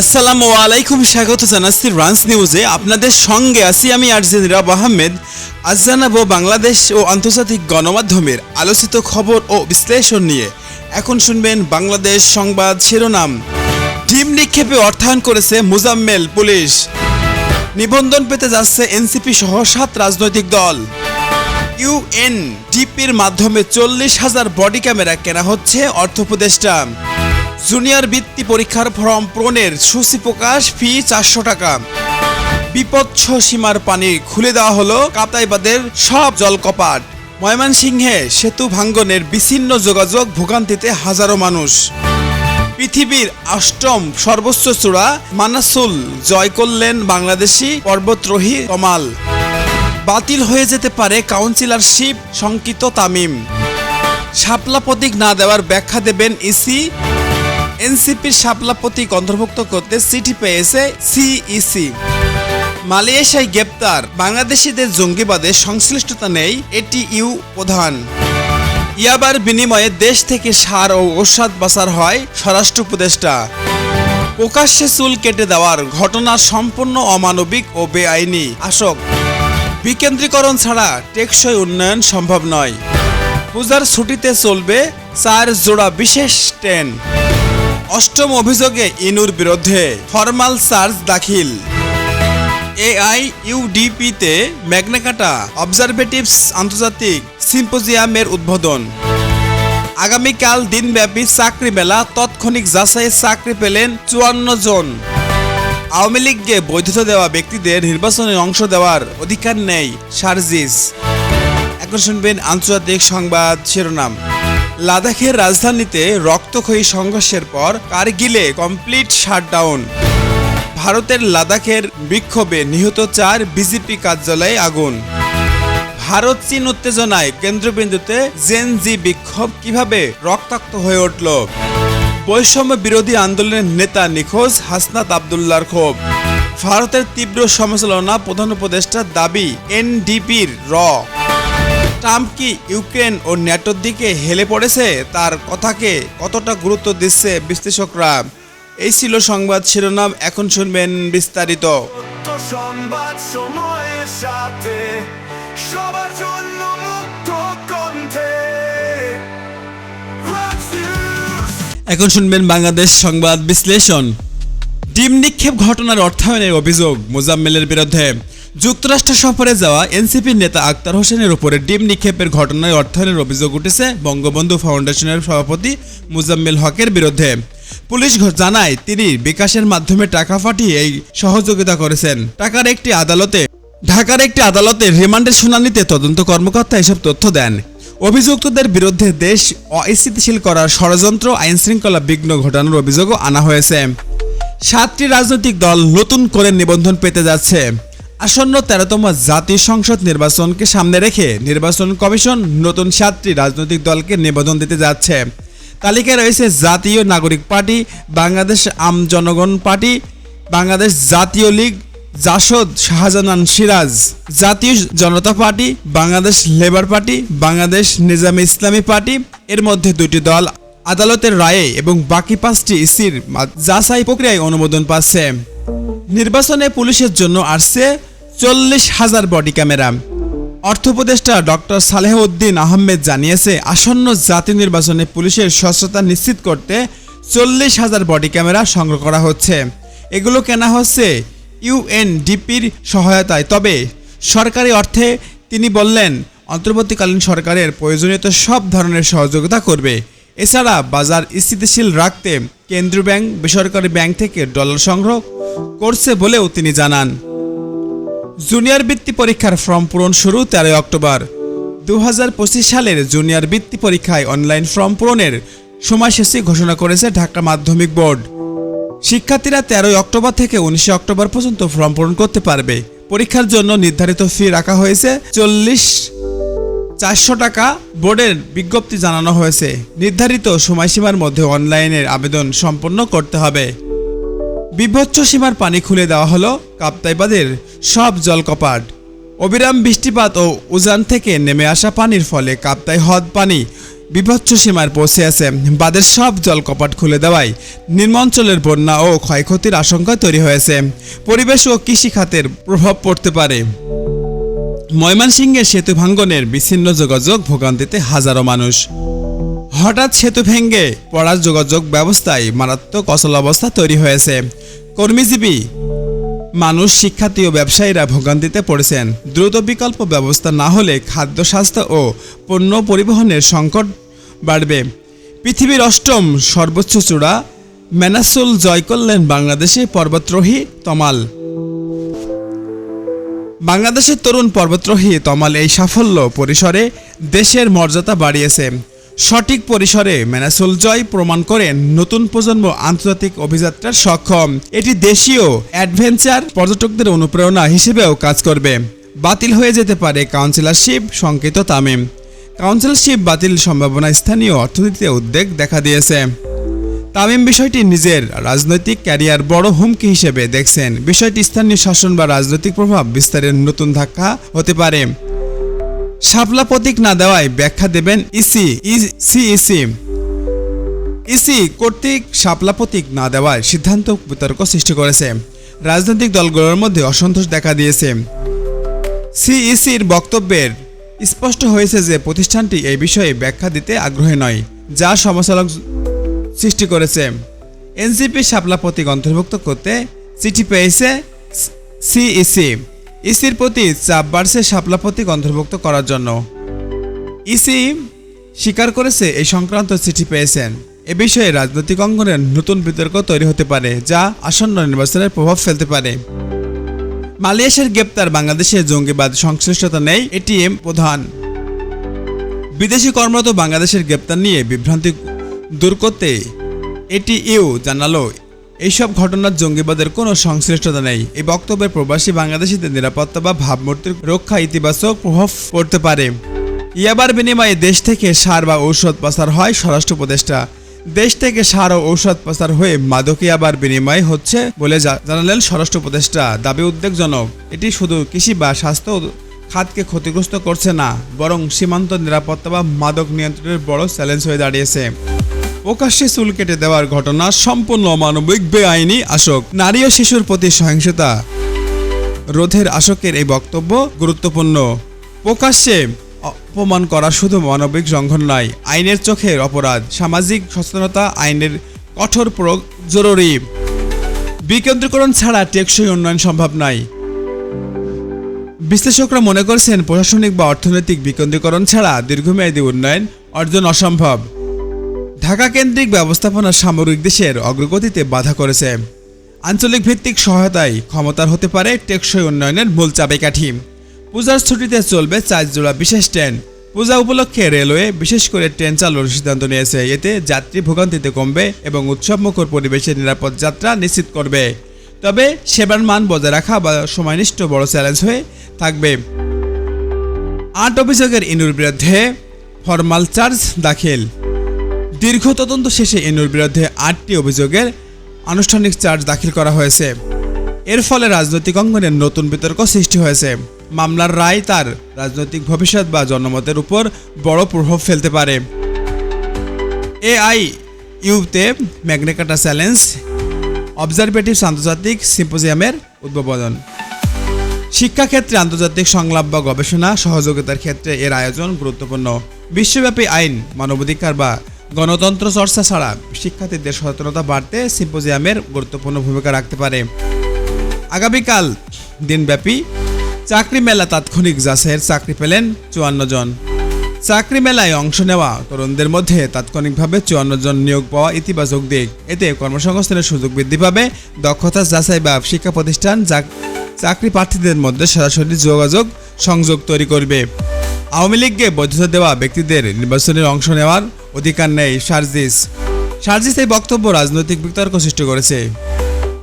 আসসালামু আলাইকুম, স্বাগত জানাচ্ছি রান্স নিউজে আপনাদের সঙ্গে আছি আমি আরজেন রাব আহমেদ। আজ জানাব বাংলাদেশ ও আন্তর্জাতিক গণমাধ্যমের আলোচিত খবর ও বিশ্লেষণ নিয়ে। এখন শুনবেন বাংলাদেশ সংবাদ শিরোনাম। ডিম নিক্ষেপে অর্থায়ন করেছে মুজাম্মেল পুলিশ। নিবন্ধন পেতে যাচ্ছে এনসিপি সহ সাত রাজনৈতিক দল। ইউএনডিপির মাধ্যমে চল্লিশ হাজার বডি ক্যামেরা কেনা হচ্ছে অর্থ উপদেষ্টা। জুনিয়র বৃত্তি পরীক্ষার ফর্ম পূরণের সূচি প্রকাশ, ফি চারশো টাকা। বিপৎস সীমার পানি খুলে দেওয়া হলো কাতাইবাদের সব জলকপাট ময়মনসিংহে সেতু ভাঙ্গনের বিচ্ছিন্ন যোগাযোগ ভোগান্তিতে হাজারো মানুষ। পৃথিবীর অষ্টম সর্বোচ্চ চূড়া মানাসুল জয় করলেন বাংলাদেশি পর্বতরোহী কমাল। বাতিল হয়ে যেতে পারে কাউন্সিলরশিপ, শঙ্কিত তামিম। শাপলা প্রতীক না দেওয়ার ব্যাখ্যা দেবেন ইসি। এনসিপির শাপলা অন্তর্ভুক্ত করতে চিঠি পেয়েছে সিইসি। মালয়েশিয়ায় গ্রেপ্তার। বাংলাদেশিদের জঙ্গিবাদে সংশ্লিষ্টতা নেই এটি ইউ প্রধান। ইয়াবার বিনিময়ে দেশ থেকে সার ও ঔষধ বাসার হয় স্বরাষ্ট্র উপদেষ্টা। প্রকাশ্যে চুল কেটে দেওয়ার ঘটনা সম্পূর্ণ অমানবিক ও বেআইনি। আসক, বিকেন্দ্রীকরণ ছাড়া টেকসই উন্নয়ন সম্ভব নয়। পূজার ছুটিতে চলবে চার জোড়া বিশেষ ট্রেন। অষ্টম অভিযোগে ইনুর বিরুদ্ধে ফরমাল চার্জ দাখিল। এআই ইউডিপিতে ম্যাগনাকাটা অবজারভেটিভস আন্তর্জাতিক সিম্পোজিয়ামের উদ্বোধন। আগামীকাল দিনব্যাপী চাকরি মেলা, তৎক্ষণিক যাচাই চাকরি পেলেন চুয়ান্ন জন। আওয়ামী লীগকে বৈধতা দেওয়া ব্যক্তিদের নির্বাচনে অংশ দেওয়ার অধিকার নেই সার্জিস। এখন শুনবেন আন্তর্জাতিক সংবাদ শিরোনাম। লাদাখের রাজধানীতে রক্তক্ষয়ী সংঘর্ষের পর কারগিলে কমপ্লিট শাটডাউন। ভারতের লাদাখের বিক্ষোভে নিহত চার বিজেপি কার্যালয়ে আগুন। ভারত চীন উত্তেজনায় কেন্দ্রবিন্দুতে জেন জি বিক্ষোভ কীভাবে রক্তাক্ত হয়ে উঠল? বৈষম্য বিরোধী আন্দোলনের নেতা নিখোঁজ হাসনাত আবদুল্লার ক্ষোভ। ভারতের তীব্র সমালোচনা প্রধান উপদেষ্টার দাবি, এনডিপির র। ট্রাম্প কি ইউক্রেন ও ন্যাটোর দিকে হেলে পড়েছে? তার কথাকে কতটা গুরুত্ব দিচ্ছে বিশ্লেষকরা? এই ছিল সংবাদ শিরোনাম এখন শুনবেন বিস্তারিত। সংবাদ সময়ের সাথে সবার জন্য মুক্ত কণ্ঠে। এখন শুনবেন বাংলাদেশ সংবাদ বিশ্লেষণ। ডিম নিক্ষেপ ঘটনার অর্থায়নের অভিযোগ মোজাম্মেলের বিরুদ্ধে। যুক্তরাষ্ট্র সফরে যাওয়া এনসিপির নেতা আক্তার হোসেনের উপরে ডিম নিক্ষেপের ঘটনায় অর্থায়নের অভিযোগ উঠেছে বঙ্গবন্ধু ফাউন্ডেশনের সভাপতি মুজাম্মেল হকের বিরুদ্ধে। পুলিশ জানায়, তিনি বিকাশের মাধ্যমে টাকা পাঠিয়ে এই সহযোগিতা করেছেন। টাকার একটি আদালতে ঢাকার একটি আদালতে রিমান্ডের শুনানিতে তদন্ত কর্মকর্তা এসব তথ্য দেন। অভিযুক্তদের বিরুদ্ধে দেশ অস্থিতিশীল করার ষড়যন্ত্র আইন শৃঙ্খলা বিঘ্ন ঘটানোর অভিযোগও আনা হয়েছে। সাতটি রাজনৈতিক দল নতুন করে নিবন্ধন পেতে যাচ্ছে। আসন্ন তেরোতম জাতীয় সংসদ নির্বাচনকে সামনে রেখে নির্বাচন কমিশন নতুন সাতটি রাজনৈতিক দলকে নিবেদন দিতে যাচ্ছে। তালিকায় রয়েছে জাতীয় নাগরিক পার্টি, বাংলাদেশ আম জনগণ পার্টি, বাংলাদেশ জাতীয় League, JASAD Shahjahan Siraj, Jatiya Janata Party, Bangladesh Labour Party, Bangladesh Nizame Islami Party. এর মধ্যে দুটি দল আদালতের রায়ে এবং বাকি পাঁচটি ইসির যাচাই প্রক্রিয়ায় অনুমোদন পাচ্ছে। নির্বাচনে পুলিশের জন্য আসছে চল্লিশ হাজার বডি ক্যামেরা। অর্থ উপদেষ্টা ডক্টর সালেহ উদ্দিন আহমেদ জানিয়েছে, আসন্ন জাতীয় নির্বাচনে পুলিশের স্বচ্ছতা নিশ্চিত করতে চল্লিশ হাজার বডি ক্যামেরা সংগ্রহ করা হচ্ছে। এগুলো কেনা হচ্ছে ইউএনডিপির সহায়তায়। তবে সরকারি অর্থে তিনি বললেন, অন্তর্বর্তীকালীন সরকারের প্রয়োজনীয়তা সব ধরনের সহযোগিতা করবে। এছাড়া বাজার স্থিতিশীল রাখতে কেন্দ্রীয় ব্যাংক, বেসরকারি ব্যাংক থেকে ডলার সংগ্রহ করছে বলেও তিনি জানান। জুনিয়র বৃত্তি পরীক্ষার ফর্ম পূরণ শুরু তেরোই অক্টোবর। দু হাজার পঁচিশ সালের জুনিয়র বৃত্তি পরীক্ষায় অনলাইন ফর্ম পূরণের সময়সূচি ঘোষণা করেছে ঢাকা মাধ্যমিক বোর্ড। শিক্ষার্থীরা তেরোই অক্টোবর থেকে উনিশে অক্টোবর পর্যন্ত ফর্ম পূরণ করতে পারবে। পরীক্ষার জন্য নির্ধারিত ফি রাখা হয়েছে চল্লিশ চারশো টাকা, বোর্ডের বিজ্ঞপ্তি জানানো হয়েছে। নির্ধারিত সময়সীমার মধ্যে অনলাইনের আবেদন সম্পন্ন করতে হবে। বিভৎস সীমার পানি খুলে দেওয়া হলো কাপ্তাইবাদের সব জলকপাট। অবিরাম বৃষ্টিপাত ও উজান থেকে নেমে আসা পানির ফলে কাপ্তাই হ্রদ পানি বিভৎস সীমার পৌঁছে আছে। বাদের সব জল কপাট খুলে দেওয়ায় নিম্নাঞ্চলের বন্যা ও ক্ষয়ক্ষতির আশঙ্কা তৈরি হয়েছে। পরিবেশ ও কৃষি খাতের প্রভাব পড়তে পারে। ময়মনসিংহের সেতু ভাঙ্গনের বিচ্ছিন্ন যোগাযোগ ভোগান্তিতে হাজারো মানুষ। হঠাৎ সেতু ভেঙ্গে পড়ার যোগাযোগ ব্যবস্থায় মারাত্মক অচল অবস্থা তৈরি হয়েছে। কর্মীজীবী, মানুষ, শিক্ষার্থী ও ব্যবসায়ীরা ভোগান্তিতে পড়েছেন। দ্রুত বিকল্প ব্যবস্থা না হলে খাদ্য, স্বাস্থ্য ও পণ্য পরিবহনের সংকট বাড়বে। পৃথিবীর অষ্টম সর্বোচ্চ চূড়া ম্যানাসুল জয় করলেন বাংলাদেশে পর্বতরোহী তমাল। বাংলাদেশের তরুণ পর্বতরোহী তমাল এই সাফল্য পরিসরে দেশের মর্যাদা বাড়িয়েছে। সঠিক পরিসরে ম্যানাসুল জয় প্রমাণ করেন নতুন প্রজন্ম আন্তর্জাতিক অভিযাত্রার সক্ষম। এটি দেশীয় অ্যাডভেঞ্চার পর্যটকদের অনুপ্রেরণা হিসেবেও কাজ করবে। বাতিল হয়ে যেতে পারে কাউন্সিলরশিপ সংকেত তামিম। কাউন্সিলরশিপ বাতিল সম্ভাবনা স্থানীয় অর্থনীতিতে উদ্বেগ দেখা দিয়েছে। তামিম বিষয়টি নিজের রাজনৈতিক ক্যারিয়ার বড় হুমকি হিসেবে দেখছেন। বিষয়টি স্থানীয় শাসন বা রাজনৈতিক প্রভাব বিস্তারের নতুন ধাক্কা হতে পারে। শাপলা প্রতীক না দেওয়ায় ব্যাখ্যা দেবেন ইসি সিইসি। ইসি কর্তৃক শাপলা প্রতীক না দেওয়ার সিদ্ধান্ত বিতর্ক সৃষ্টি করেছে। রাজনৈতিক দলগুলোর মধ্যে অসন্তোষ দেখা দিয়েছে। সিইসির বক্তব্যের স্পষ্ট হয়েছে যে প্রতিষ্ঠানটি এই বিষয়ে ব্যাখ্যা দিতে আগ্রহী নয়, যা সমালোচক সৃষ্টি করেছে। এনসিপি শাপলা প্রতীক অন্তর্ভুক্ত করতে চিঠি পেয়েছে সিইসি। ইসির প্রতি চাপ বাড়ছে শাপলা প্রতীক অন্তর্ভুক্ত করার জন্য। ইসি স্বীকার করেছে এই সংক্রান্ত চিঠি পেয়েছেন। এ বিষয়ে রাজনৈতিক অঙ্গনের নতুন বিতর্ক তৈরি হতে পারে, যা আসন্ন নির্বাচনের প্রভাব ফেলতে পারে। মালয়েশিয়ার গ্রেপ্তার বাংলাদেশে জঙ্গিবাদ সংশ্লিষ্টতা নেই, এটিএম প্রধান। বিদেশি কর্মরত বাংলাদেশের গ্রেপ্তার নিয়ে বিভ্রান্তি দূর করতে এটি ইউ জানালো এইসব ঘটনার জঙ্গিবাদের কোনো সংশ্লিষ্টতা নেই। এই বক্তব্যে প্রবাসী বাংলাদেশিদের নিরাপত্তা বা ভাবমূর্তির রক্ষা ইতিবাচক প্রভাব পড়তে পারে। ইয়াবার বিনিময়ে দেশ থেকে সার বা ঔষধ পাচার হয় স্বরাষ্ট্র উপদেষ্টা। দেশ থেকে সার ও ঔষধ পাচার হয়ে মাদক ইয়াবার বিনিময় হচ্ছে বলে জানালেন স্বরাষ্ট্র উপদেষ্টা। দাবি উদ্বেগজনক। এটি শুধু কৃষি বা স্বাস্থ্য খাতকে ক্ষতিগ্রস্ত করছে না, বরং সীমান্ত নিরাপত্তা বা মাদক নিয়ন্ত্রণের বড় চ্যালেঞ্জ হয়ে দাঁড়িয়েছে। প্রকাশ্যে চুল কেটে দেওয়ার ঘটনা সম্পূর্ণ অমানবিক, বেআইনি আশক নারী ও শিশুর প্রতি সহিংসতা। রোধের আশকের এই বক্তব্য গুরুত্বপূর্ণ। প্রকাশ্যে অপমান করা শুধু মানবিক লঙ্ঘন নয়, আইনের চোখের অপরাধ। সামাজিক সচেতনতা আইনের কঠোর প্রয়োগ জরুরি। বিকেন্দ্রীকরণ ছাড়া টেকসই উন্নয়ন সম্ভব নয়। বিশ্লেষকরা মনে করছেন, প্রশাসনিক বা অর্থনৈতিক বিকেন্দ্রীকরণ ছাড়া দীর্ঘমেয়াদী উন্নয়ন অর্জন অসম্ভব। ঢাকা কেন্দ্রিক ব্যবস্থাপনা সামরিক দেশের অগ্রগতিতে বাধা করেছে। আঞ্চলিক ভিত্তিক সহায়তায় ক্ষমতার হতে পারে টেকসই উন্নয়নের মূল চাবিকাঠি। পূজার ছুটিতে চলবে চার জোড়া বিশেষ ট্রেন। পূজা উপলক্ষে রেলওয়ে বিশেষ করে ট্রেন চালুর সিদ্ধান্ত নিয়েছে। এতে যাত্রী ভোগান্তিতে কমবে এবং উৎসবমুখর পরিবেশে নিরাপদ যাত্রা নিশ্চিত করবে। তবে সেবার মান বজায় রাখা বা সময়নিষ্ঠ বড় চ্যালেঞ্জ হয়ে থাকবে। আট অভিযোগের ইনুর বিরুদ্ধে ফরমাল চার্জ দাখিল। দীর্ঘ তদন্ত শেষে এনুর বিরুদ্ধে আটটি অভিযোগের আনুষ্ঠানিক চার্জ দাখিল করা হয়েছে। এর ফলে রাজনৈতিক অঙ্গনে নতুন বিতর্ক সৃষ্টি হয়েছে। মামলার রায় তার রাজনৈতিক ভবিষ্যৎ বা জনমতের উপর বড় প্রভাব ফেলতে পারে। এআই ইউতে ম্যাগনেকাটা চ্যালেঞ্জ, অবজারভেটিভ আন্তর্জাতিক সিম্পোজিয়ামের উদ্বোধন। শিক্ষাক্ষেত্রে আন্তর্জাতিক সংলাপ বা গবেষণা সহযোগিতার ক্ষেত্রে এর আয়োজন গুরুত্বপূর্ণ। বিশ্বব্যাপী আইন, মানবাধিকার বা গণতন্ত্র চর্চা ছাড়া শিক্ষার্থীদের সচেতনতা বাড়তে সিম্পোজিয়ামের গুরুত্বপূর্ণ ভূমিকা রাখতে পারে। আগামীকাল দিনব্যাপী চাকরি মেলা তাৎক্ষণিক যাচাইয়ের চাকরি পেলেন চুয়ান্ন জন। চাকরি মেলায় অংশ নেওয়া তরুণদের মধ্যে তাৎক্ষণিকভাবে চুয়ান্ন জন নিয়োগ পাওয়া ইতিবাচক দিক। এতে কর্মসংস্থানের সুযোগ বৃদ্ধি পাবে, দক্ষতা যাচাই বা শিক্ষা প্রতিষ্ঠান চাক- চাকরি প্রার্থীদের মধ্যে সরাসরি যোগাযোগ, সংযোগ তৈরি করবে। আওয়ামী লীগকে বৈধতা দেওয়া ব্যক্তিদের নির্বাচনে অংশ নেওয়ার অধিকার নেই, সার্জিস। সার্জিস এই বক্তব্য রাজনৈতিক বিতর্ক সৃষ্টি করেছে।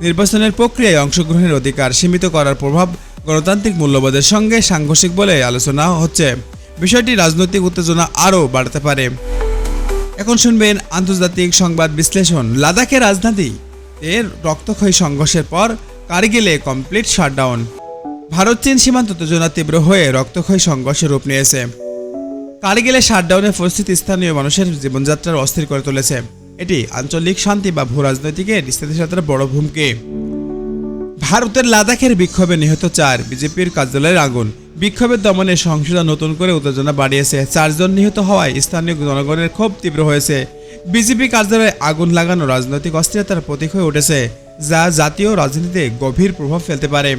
নির্বাচনের প্রক্রিয়ায় অংশগ্রহণের অধিকার সীমিত করার প্রভাব গণতান্ত্রিক মূল্যবোধের সঙ্গে সাংঘর্ষিক বলে আলোচনা হচ্ছে। বিষয়টি রাজনৈতিক উত্তেজনা আরও বাড়তে পারে। এখন শুনবেন আন্তর্জাতিক সংবাদ বিশ্লেষণ। লাদাখের রাজধানী এর রক্তক্ষয়ী সংঘর্ষের পর কার্গিলে কমপ্লিট শাটডাউন। ভারত চীন সীমান্ত উত্তেজনা তীব্র হয়ে রক্তক্ষয়ী সংঘর্ষে রূপ নিয়েছে। কারিগেলের শাটডাউনের পরিস্থিতি স্থানীয় মানুষের জীবনযাত্রার অস্থির করে তুলেছে। এটি আঞ্চলিক শান্তি বা ভূ রাজনৈতিকের স্থিতিশীলতার বড় ভূমিকে ভারতের লাদাখের বিক্ষোভে নিহত চার বিজেপির কার্যালয়ের আগুন। বিক্ষোভের দমনে সংশোধন নতুন করে উত্তেজনা বাড়িয়েছে। চারজন নিহত হওয়ায় স্থানীয় জনগণের ক্ষোভ তীব্র হয়েছে। বিজেপি কার্যালয়ে আগুন লাগানো রাজনৈতিক অস্থিরতার প্রতীক হয়ে উঠেছে, যা জাতীয় রাজনীতিতে গভীর প্রভাব ফেলতে পারে।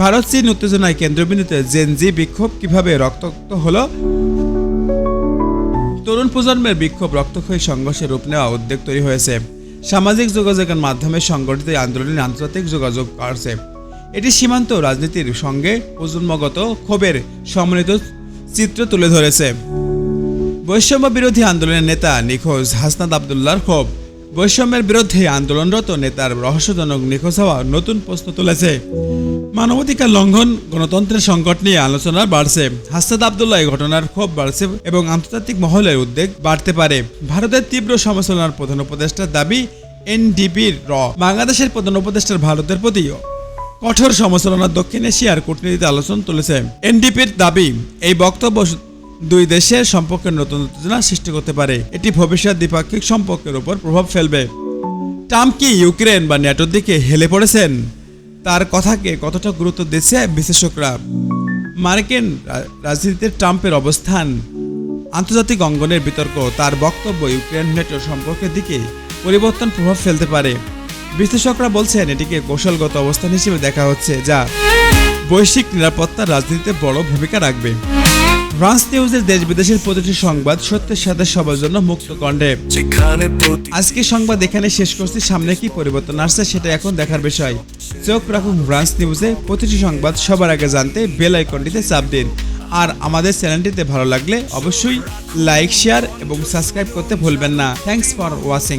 ভারত, চীন উত্তেজনায় কেন্দ্রবিন্দুতে জেনজি বিক্ষোভ কীভাবে রক্তাক্ত হলো? তরুণ প্রজন্মের বিক্ষোভ রক্তক্ষয়ী সংঘর্ষে রূপ নেওয়া উদ্বেগ তৈরি হয়েছে। সামাজিক যোগাযোগের মাধ্যমে সংগঠিত আন্দোলনের আন্দোলনে আন্তর্জাতিক যোগাযোগ করছে এটি সীমান্ত রাজনীতির সঙ্গে প্রজন্মগত ক্ষোভের সম্মিলিত চিত্র তুলে ধরেছে। বৈষম্য বিরোধী আন্দোলনের নেতা নিখোঁজ হাসনাদ আবদুল্লার ক্ষোভ। বৈষম্যের বিরুদ্ধে আন্দোলনরত নেতার রহস্যজনক নিখোঁজ হওয়া নতুন প্রশ্ন তুলেছে। মানবাধিকার লঙ্ঘন, গণতন্ত্রের সংকট নিয়ে আলোচনা বাড়ছে। হাসনাত আবদুল্লাহ ঘটনার ক্ষোভ বাড়ছে এবং আন্তর্জাতিক মহলের উদ্বেগ বাড়তে পারে। ভারতের তীব্র সমালোচনার প্রধান উপদেষ্টার দাবি এনডিপির র। বাংলাদেশের প্রধান উপদেষ্টার ভারতের প্রতি কঠোর সমালোচনা দক্ষিণ এশিয়ার কূটনীতিতে আলোচনা তুলেছে। এনডিপির দাবি, এই বক্তব্য দুই দেশের সম্পর্কের নতুন উত্তেজনা সৃষ্টি করতে পারে। এটি ভবিষ্যৎ দ্বিপাক্ষিক সম্পর্কের উপর প্রভাব ফেলবে। ট্রাম্প কি ইউক্রেন বা ন্যাটোর দিকে হেলে পড়েছেন? তার কথাকে কতটা গুরুত্ব দিচ্ছে বিশেষজ্ঞরা মার্কিন রাজনীতিতে ট্রাম্পের অবস্থান, আন্তর্জাতিক অঙ্গনের বিতর্ক, তার বক্তব্য ইউক্রেন নেটোর সম্পর্কের দিকে পরিবর্তন প্রভাব ফেলতে পারে। বিশ্লেষকরা বলছেন এটিকে কৌশলগত অবস্থান হিসেবে দেখা হচ্ছে, যা বৈশ্বিক নিরাপত্তার রাজনীতিতে বড় ভূমিকা রাখবে। ফ্রান্স নিউজের দেশ বিদেশের প্রতিটি সংবাদ সত্যের সাথে সবার জন্য মুক্ত কণ্ঠে। আজকে সংবাদ এখানে শেষ করছি সামনে কি পরিবর্তন আসছে সেটা এখন দেখার বিষয়। চোখ রাখুন ফ্রান্স নিউজে প্রতিটি সংবাদ সবার আগে জানতে বেল আইকনটিতে চাপ দিন। আর আমাদের চ্যানেলটিতে ভালো লাগলে অবশ্যই লাইক শেয়ার এবং সাবস্ক্রাইব করতে ভুলবেন না। Thanks for watching